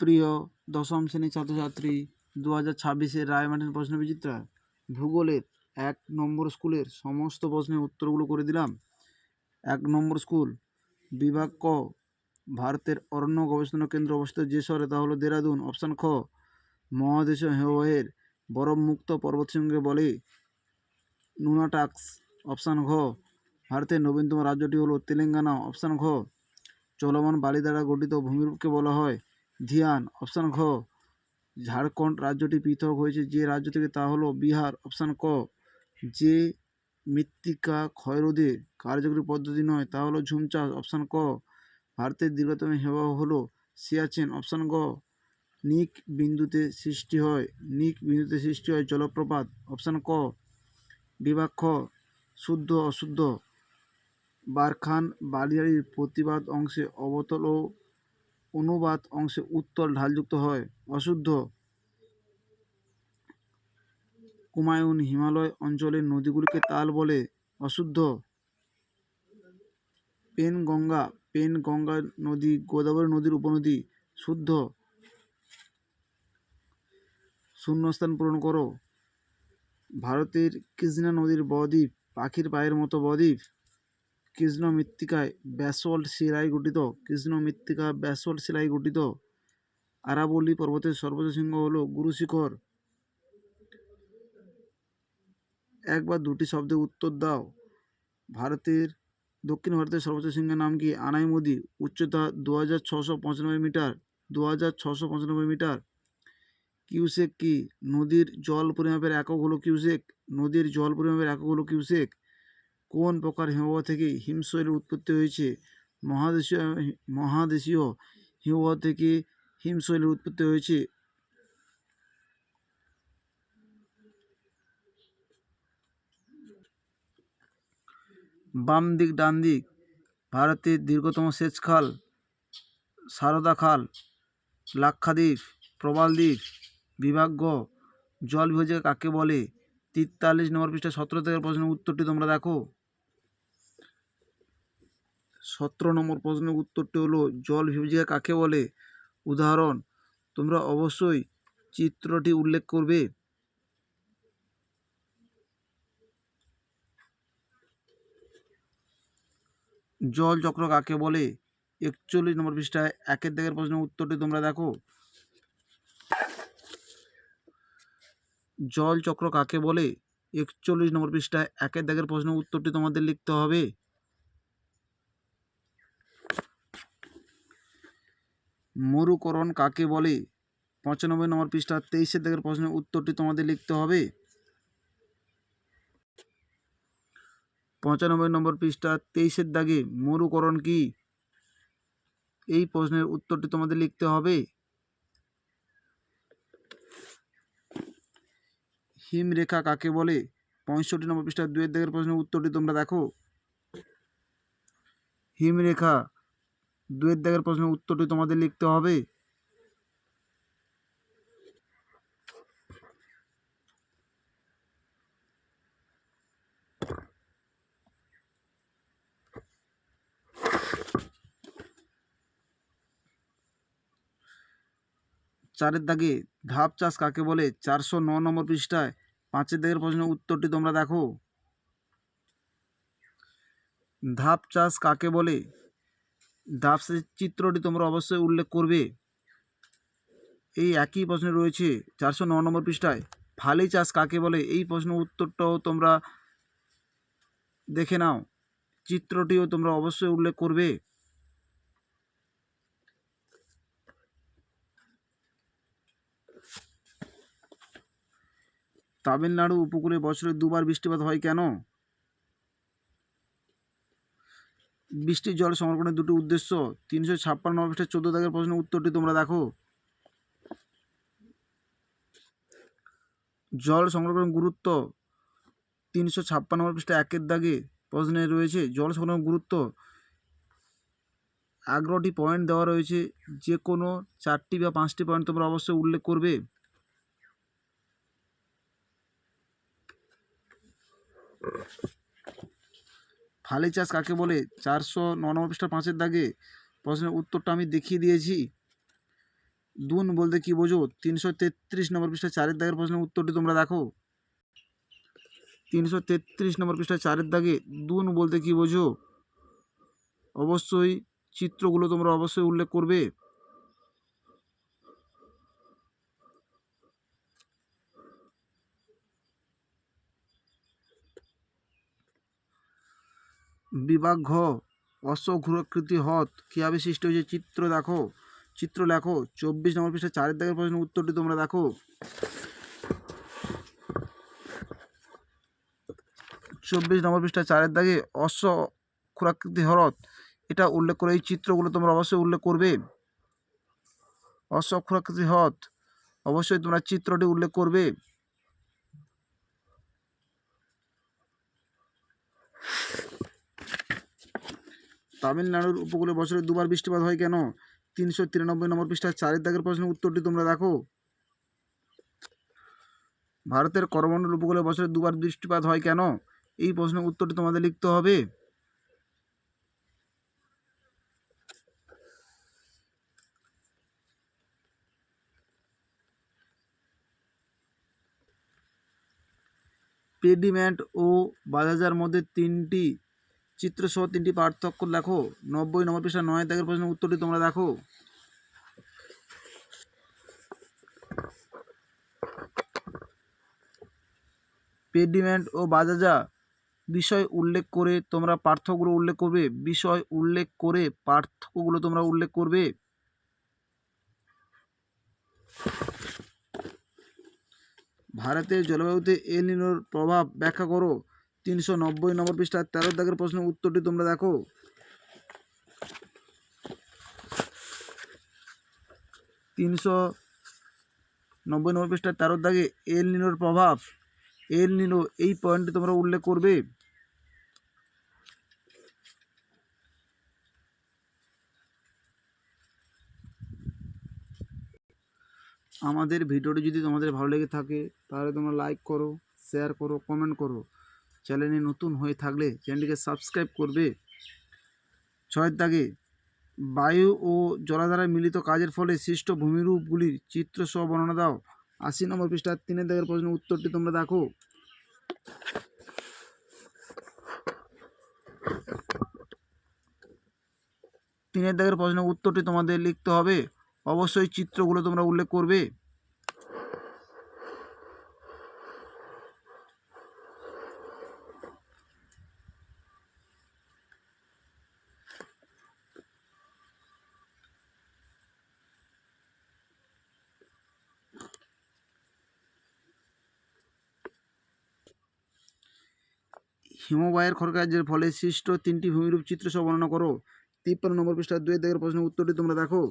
প্রিয় দশম শ্রেণির ছাত্রছাত্রী দু হাজার ছাব্বিশের রায়মার্টিন প্রশ্ন বিচিত্রা ভূগোলের এক নম্বর স্কুলের সমস্ত প্রশ্নের উত্তরগুলো করে দিলাম। এক নম্বর স্কুল, বিভাগ ক, ভারতের অরণ্য গবেষণা কেন্দ্র অবস্থিত যে শহরে, তা হলো দেরাদুন। অপশান খ, মহাদেশীয় হিমবাহের বরফমুক্ত পর্বতশৃঙ্গকে বলে নুনাটাক্স। অপশান ঘ, ভারতের নবীনতম রাজ্যটি হলো তেলেঙ্গানা। অপশান ঘ, চলমান বালি দ্বারা গঠিত ভূমিরূপকে বলা হয় ধিয়ান, অপশান ঘ। ঝাড়খণ্ড রাজ্যটি পৃথক হয়েছে, যে রাজ্য থেকে তা হলো বিহার। অপশান ক, যে মৃত্তিকা ক্ষয়রোধে কার্যকরী পদ্ধতি নয়, তা হলো ঝুম চাষ। অপশান ক, ভারতের দীর্ঘতম হিমবাহ হলো সিয়াচেন। অপশান গ নিক বিন্দুতে সৃষ্টি হয়, নিক বিন্দুতে সৃষ্টি হয় জলপ্রপাত। অপশান ক খ, শুদ্ধ, অশুদ্ধ। বারখান বালিয়াড়ির প্রতিবাদ অংশে অবতল ও অনুবাদ অংশে উত্তল ঢালযুক্ত হয়। অশুদ্ধ কুমায়ুন হিমালয় অঞ্চলের নদীগুলিকে তাল বলে। অশুদ্ধ পেনগঙ্গা পেনগঙ্গা নদী, গোদাবরী নদীর উপনদী, শুদ্ধ শূন্যস্থান পূরণ করো। ভারতের কৃষ্ণা নদীর বদ্বীপ পাখির পায়ের মতো বদ্বীপ। কৃষ্ণ মৃত্তিকায় ব্যাসল্ট শিলায় গঠিত। কৃষ্ণ মৃত্তিকা ব্যাসল্ট শিলায় গঠিত। আরাবলি পর্বতের সর্বোচ্চ শৃঙ্গ হল গুরু শিখর। একবার দুটি শব্দে উত্তর দাও। ভারতের দক্ষিণ ভারতের সর্বোচ্চ শৃঙ্গের নাম কি? আনাইমুদি, উচ্চতা দু হাজার ছশো পঁচানব্বই মিটার দু হাজার ছশো পঁচানব্বই মিটার। কিউসেক কি? নদীর জল পরিমাপের একক হলো কিউসেক। নদীর জল পরিমাপের একক হলো কিউসেক। কোন প্রকার হিমবাহ থেকে হিমশৈলের উৎপত্তি হয়েছে? মহাদেশীয় মহাদেশীয় হিমবাহ থেকে হিমশৈলের উৎপত্তি হয়েছে। বাম দিক, ডান দিক, ভারতের দীর্ঘতম সেচ খাল সারদা খাল, লাক্ষাদ্বীপ প্রবালদ্বীপ বিভাগ গ জল বিভাজিকা কাকে বলে? তেতাল্লিশ নম্বর পৃষ্ঠা, সতেরো থেকে প্রশ্নের উত্তরটি তোমরা দেখো। সতেরো নম্বর প্রশ্নের উত্তরটি হলো, জল বিভাজিকা কাকে বলে? উদাহরণ, তোমরা অবশ্যই চিত্রটি উল্লেখ করবে। জল চক্র কাকে বলে? একচল্লিশ নম্বর পৃষ্ঠায় একের দাগের প্রশ্নের উত্তরটি তোমরা দেখো। জল চক্র কাকে বলে? একচল্লিশ নম্বর পৃষ্ঠায় একের দাগের প্রশ্নের উত্তরটি তোমাদের লিখতে হবে। মরুকরণ কাকে বলে? পঁচানব্বই নম্বর পৃষ্ঠা, তেইশের দাগের প্রশ্নের উত্তরটি তোমাদের লিখতে হবে। পঁচানব্বই নম্বর পৃষ্ঠা, তেইশের দাগে মরুকরণ কি? এই প্রশ্নের উত্তরটি তোমাদের লিখতে হবে। হিমরেখা কাকে বলে? পঁয়ষট্টি নম্বর পৃষ্ঠা দুয়ের দাগের প্রশ্নের উত্তরটি তোমরা দেখো। হিমরেখা দুয়ের দাগের প্রশ্নের উত্তরটি তোমাদের লিখতে হবে। চারের দাগে ধাপ চাষ কাকে বলে? চারশো ন নম্বর পৃষ্ঠায় পাঁচের দাগের প্রশ্নের উত্তরটি তোমরা দেখো। ধাপ চাষ কাকে বলে? ধাপ চিত্রটি তোমরা অবশ্যই উল্লেখ করবে। এই একই প্রশ্ন রয়েছে চারশো ন নম্বর পৃষ্ঠায়, ফালি চাষ কাকে বলে? এই প্রশ্নের উত্তরটাও তোমরা দেখে নাও। চিত্রটিও তোমরা অবশ্যই উল্লেখ করবে। তামিলনাড়ু উপকূলে বছরে দুবার বৃষ্টিপাত হয় কেন? বৃষ্টির জল সংরক্ষণের দুটি উদ্দেশ্য, তিনশো ছাপ্পান্ন পৃষ্ঠা চোদ্দ দাগের প্রশ্নের উত্তরটি তোমরা দেখো। জল সংরক্ষণের গুরুত্ব, তিনশো ছাপ্পান্ন পৃষ্ঠা একের দাগে প্রশ্নে রয়েছে, জল সংরক্ষণের গুরুত্ব। এগারোটি পয়েন্ট দেওয়া রয়েছে, যে কোনো চারটি বা পাঁচটি পয়েন্ট তোমরা অবশ্যই উল্লেখ করবে। ফালি চাষ কাকে বলে? চারশো ন নম্বর পৃষ্ঠা পাঁচের দাগে প্রশ্নের উত্তরটা আমি দেখিয়ে দিয়েছি। দুন বলতে কি বোঝো? তিনশো তেত্রিশ নম্বর পৃষ্ঠা চারের দাগের প্রশ্নের উত্তরটি তোমরা দেখো। তিনশো তেত্রিশ নম্বর পৃষ্ঠা চারের দাগে দুন বলতে কি বোঝো? অবশ্যই চিত্রগুলো তোমরা অবশ্যই উল্লেখ করবে। বিভাগ অশ্বঘুরাকৃতি হত। কীভাবে সৃষ্টি হয়েছে চিত্র দেখো। চিত্র লেখো। চব্বিশ নম্বর পৃষ্ঠা চারের দাগের প্রশ্নের উত্তরটি তোমরা দেখো। চব্বিশ নম্বর পৃষ্ঠা চারের দাগে অশ্ব খুরাকৃতি হরত। এটা উল্লেখ করে এই চিত্রগুলো তোমরা অবশ্যই উল্লেখ করবে। অশ্ব খুরাকৃতি হত। অবশ্যই তোমরা চিত্রটি উল্লেখ করবে। তামিলনাড়ুর উপকূলে বছরে দুবার বৃষ্টিপাত হয় কেন? তিনশো তিরানব্বই নম্বর পৃষ্ঠার চারের দাগের প্রশ্নের উত্তরটি তোমরা দেখো। ভারতের করমণ্ডল উপকূলে বছরে দুবার বৃষ্টিপাত হয় কেন? এই প্রশ্নের উত্তরটি তোমাদের লিখতে হবে। পেডিমেন্ট ও বাজাজার মধ্যে তিনটি চিত্রসহ তিনটি পার্থক্য লেখো। নব্বই নম্বর পৃষ্ঠা নয় দাগের প্রশ্নের উত্তরটি তোমরা দেখো। পেডিমেন্ট ও বাজাজা বিষয় উল্লেখ করে তোমরা পার্থক্যগুলো উল্লেখ করবে। বিষয় উল্লেখ করে পার্থক্যগুলো তোমরা উল্লেখ করবে। ভারতের জলবায়ুতে এল নিনোর প্রভাব ব্যাখ্যা করো। তিনশো নব্বই নম্বর পৃষ্ঠার তেরো দাগের প্রশ্নের উত্তরটি তোমরা দেখো। তিনশো নব্বই নম্বর পৃষ্ঠার তেরো দাগে এল নিনোর প্রভাব। এল নিনো, এই পয়েন্টটি তোমরা উল্লেখ করবে। আমাদের ভিডিওটি যদি তোমাদের ভালো লেগে থাকে, তাহলে তোমরা লাইক করো শেয়ার করো কমেন্ট করো। চ্যানেলে নতুন হয়ে থাকলে চ্যানেলটিকে সাবস্ক্রাইব করবে। ছয়ের দাগে, বায়ু ও জলাধারায় মিলিত কাজের ফলে সৃষ্ট ভূমিরূপগুলির চিত্র সহ বর্ণনা দাও। আশি নম্বর পৃষ্ঠার তিনের দাগের প্রশ্নের উত্তরটি তোমরা দেখো। তিনের দাগের প্রশ্নের উত্তরটি তোমাদের লিখতে হবে। অবশ্যই চিত্রগুলো তোমরা উল্লেখ করবে। হিমবাহের খরকার্যের ফলে সৃষ্ট তিনটি ভূমিরূপ চিত্র সহ বর্ণনা করো। তিপ্পান্ন নম্বর পৃষ্ঠার দুয়ের দাগের প্রশ্নের উত্তরটি তোমরা দেখো।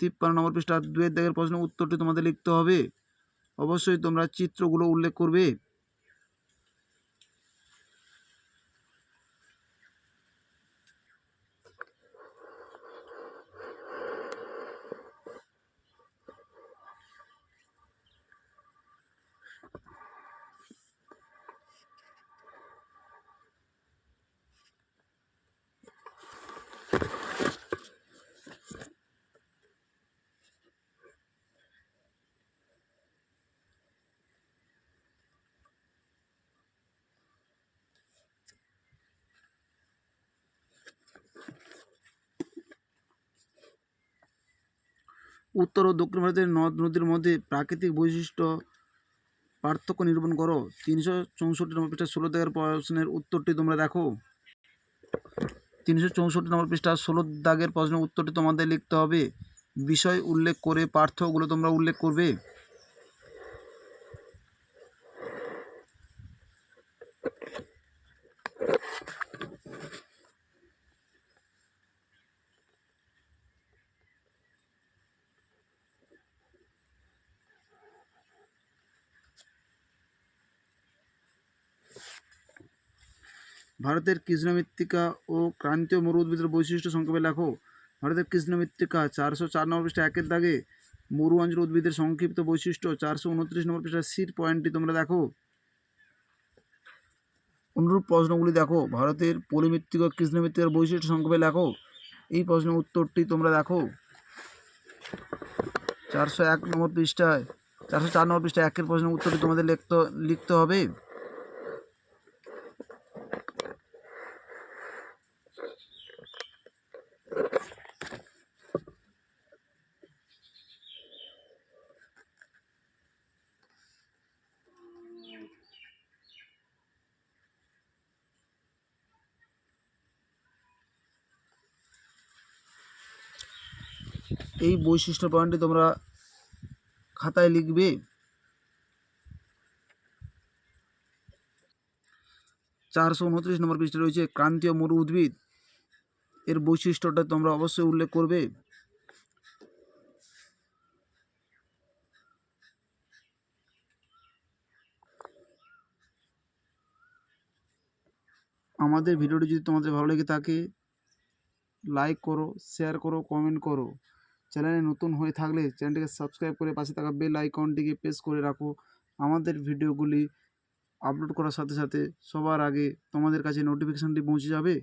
তিপ্পান্ন নম্বর পৃষ্ঠার দুয়ের দাগের প্রশ্নের উত্তরটি তোমাদের লিখতে হবে। অবশ্যই তোমরা চিত্রগুলো উল্লেখ করবে। উত্তর ও দক্ষিণ ভারতের নদ নদীর মধ্যে প্রাকৃতিক বৈশিষ্ট্য পার্থক্য নিরূপণ করো। তিনশো চৌষট্টি নম্বর পৃষ্ঠা ষোলো দাগের প্রশ্নের উত্তরটি তোমরা দেখো। তিনশো চৌষট্টি নম্বর পৃষ্ঠা ষোলো দাগের প্রশ্নের উত্তরটি তোমাদের লিখতে হবে। বিষয় উল্লেখ করে পার্থক্যগুলো তোমরা উল্লেখ করবে। ভারতের ও ক্রান্তীয় মরু উদ্ভিদের বৈশিষ্ট্য সংক্ষেপে লেখো। ভারতের কৃষ্ণ মৃত্তিকা চারশো চার নম্বর পৃষ্ঠা একের দাগে মরু অঞ্চল উদ্ভিদের সংক্ষিপ্ত বৈশিষ্ট্য চারশো উনত্রিশ নম্বর পৃষ্ঠা সিট পয়েন্টটি তোমরা দেখো। অনুরূপ প্রশ্নগুলি দেখো। ভারতের পলিমৃত্তিকা কৃষ্ণ মৃত্তিকার বৈশিষ্ট্য সংক্ষেপে লেখো। এই প্রশ্নের উত্তরটি তোমরা দেখো। চারশো এক নম্বর পৃষ্ঠায়, চারশো চার নম্বর পৃষ্ঠায় একের প্রশ্নের উত্তরটি তোমাদের লিখতে লিখতে হবে। এই বৈশিষ্ট্য পয়েন্টটি তোমরা খাতায় লিখবে। চারশো উনত্রিশ নম্বর পৃষ্ঠে রয়েছে, ক্রান্তীয় মরু উদ্ভিদ। এর বৈশিষ্ট্যটা তোমরা অবশ্যই উল্লেখ করবে। আমাদের ভিডিওটি যদি তোমাদের ভালো লেগে থাকে লাইক করো শেয়ার করো কমেন্ট করো। চ্যানেলে নতুন হয়ে থাকলে চ্যানেলটিকে সাবস্ক্রাইব করে পাশে থাকা বেল আইকনটিকে প্রেস করে রাখো। আমাদের ভিডিওগুলি আপলোড করার সাথে সাথে সবার আগে তোমাদের কাছে নোটিফিকেশানটি পৌঁছে যাবে।